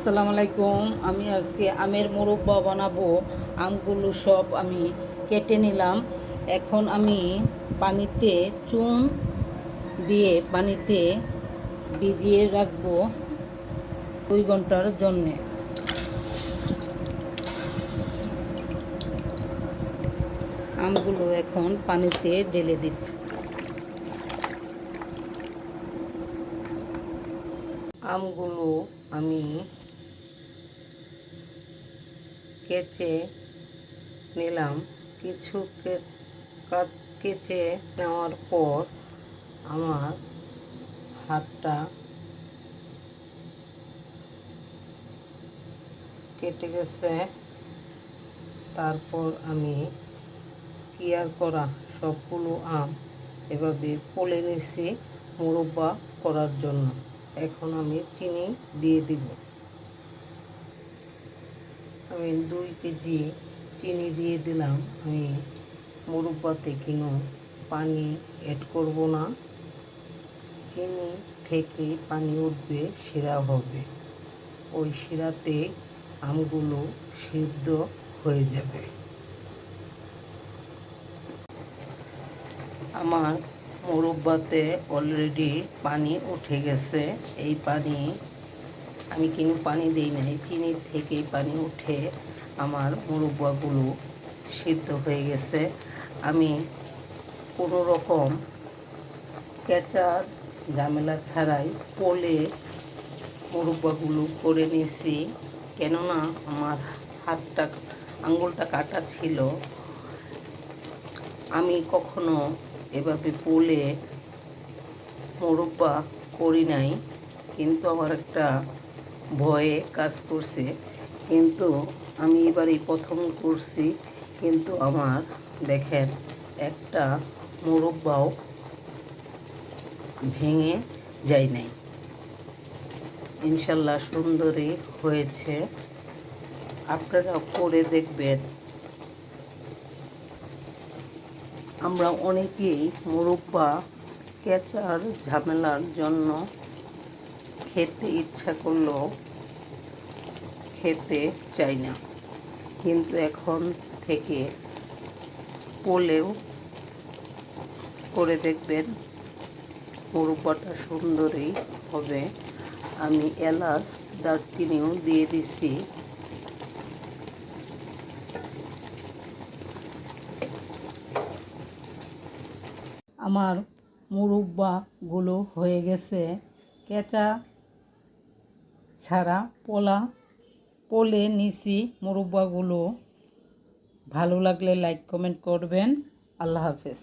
আসসালামু আলাইকুম। আমি আজকে আমের মোরব্বা বানাবো। আমগুলো সব আমি কেটে নিলাম। এখন আমি পানিতে চুন দিয়ে পানিতে ভিজিয়ে রাখব দুই ঘণ্টার জন্যে। আমগুলো এখন পানিতে ঢেলে দিচ্ছি। আমগুলো আমি কেচে নিলাম। কিছু কেচে নেওয়ার পর আমার হাতটা কেটে গেছে। তারপর আমি কেয়ার করা সবগুলো আম এভাবে পলে নিছি মুরব্বা করার জন্য। এখন আমি চিনি দিয়ে দিব। আমি দুই কেজি চিনি দিয়ে দিলাম। আমি মুরব্বাতে কিনো পানি এড করব না। চিনি থেকে পানি উঠবে, শিরা হবে। ওই শিরাতে আমগুলো সিদ্ধ হয়ে যাবে। আমার মুরব্বাতে অলরেডি পানি উঠে গেছে। এই পানি আমি কিন্তু পানি দিই নাই। চিনি থেকেই পানি উঠে আমার মুরব্বাগুলো সিদ্ধ হয়ে গেছে। আমি কোনো রকম কেঁচার ঝামেলা ছাড়াই পোলে মুরব্বাগুলো করে নিয়েছি কেননা আমার হাতটা, আঙ্গুলটা কাটা ছিল। আমি কখনো এভাবে পোলে মোরব্বা করি নাই। কিন্তু আমার একটা ভয়ে কাজ করছে। কিন্তু আমি এবারে প্রথম করছি। কিন্তু আমার, দেখেন, একটা মোরব্বাও ভেঙে যায় নাই। ইনশাল্লাহ সুন্দরই হয়েছে। আপনারা করে দেখবেন। আমরা অনেকেই মুরব্বা কেচার ঝামেলার জন্য খেতে ইচ্ছা করলেও খেতে চাই না। কিন্তু এখন থেকে পোলেও করে দেখবেন মুরব্বাটা সুন্দরই হবে। আমি এলাচ, দারচিনিও দিয়ে দিছি। আমার মুরব্বাগুলো হয়ে গেছে। কেঁচা ছাড়া পোলা পোলে নিছি মুরব্বাগুলো। ভালো লাগলে লাইক কমেন্ট করবেন। আল্লাহ হাফেজ।